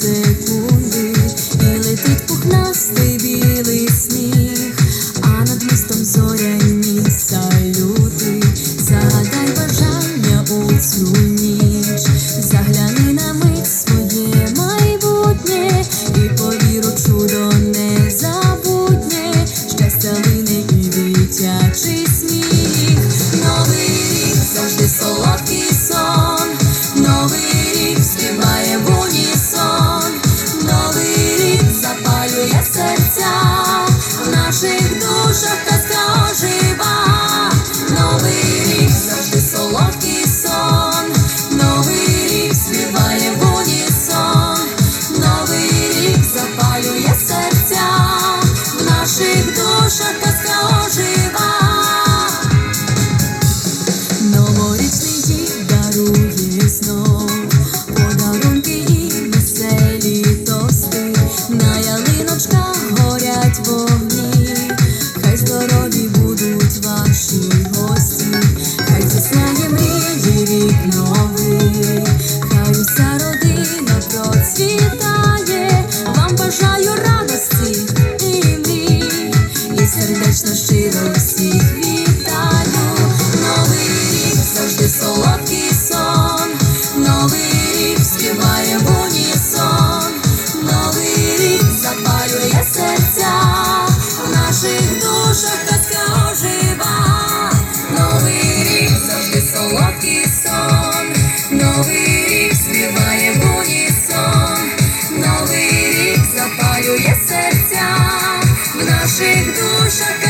This. наша казка ожива, новий рік завжди солодкий сон, новий рік співає в новий рік запалює серця. В наших душах. сердечно щиро всіх вітаю, новий рік завжди солодкий сон, новий рік співає в унісон, новий рік запалює серця, в наших душах казка ожива, новий рік завжди солодкий сон, новий рік співає в унісон, новий рік запалює серця. В наших душах